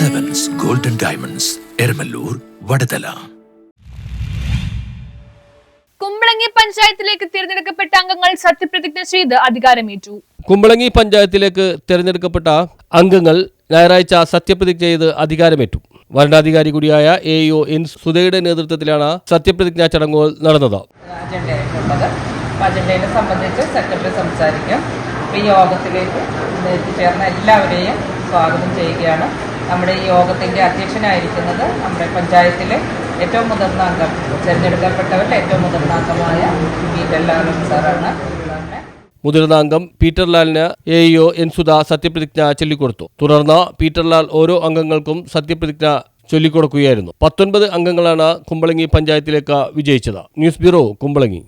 Diamonds Eramalloor Vadathala Kumbalangi പഞ്ചായത്തിലേക്ക് തിരഞ്ഞെടുക്കപ്പെട്ട അംഗങ്ങൾ സത്യപ്രതിജ്ഞ ചെയ്ത് അധികാരമേറ്റു. കുമ്പളങ്ങി പഞ്ചായത്തിലേക്ക് തിരഞ്ഞെടുക്കപ്പെട്ട അംഗങ്ങൾ ഞായറാഴ്ച സത്യപ്രതിജ്ഞ ചെയ്ത് അധികാരമേറ്റു. വരണാധികാരി കൂടിയായ എ ഒ എൻ സുധയുടെ നേതൃത്വത്തിലാണ് സത്യപ്രതിജ്ഞാ ചടങ്ങുകൾ നടന്നത്. അജണ്ടയെ സംബന്ധിച്ച് സെക്രട്ടറി സംസാരിക്കും. യോഗത്തിലേക്ക് എത്തിച്ചേർന്ന എല്ലാവരെയും സ്വാഗതം ചെയ്യുകയാണ്. നമ്മുടെ ഈ യോഗത്തിന്റെ അധ്യക്ഷനായിരിക്കുന്നത് നമ്മുടെ പഞ്ചായത്തിലെ ഏറ്റവും മുതിർന്ന അംഗം തിരഞ്ഞെടുക്കപ്പെട്ടവരിൽ ഏറ്റവും മുതിർന്ന അംഗമായ പി ലാലൻ സാറാണ് മുതിർന്ന അംഗം Peter ലാലിന് A E O N Sudha സത്യപ്രതിജ്ഞ ചൊല്ലിക്കൊടുത്തു. തുടർന്ന് പീറ്റർ ലാൽ ഓരോ അംഗങ്ങൾക്കും സത്യപ്രതിജ്ഞ ചൊല്ലിക്കൊടുക്കുകയായിരുന്നു. പത്തൊൻപത് അംഗങ്ങളാണ് കുമ്പളങ്ങി പഞ്ചായത്തിലേക്ക് വിജയിച്ചത്. News bureau Kumbalangi.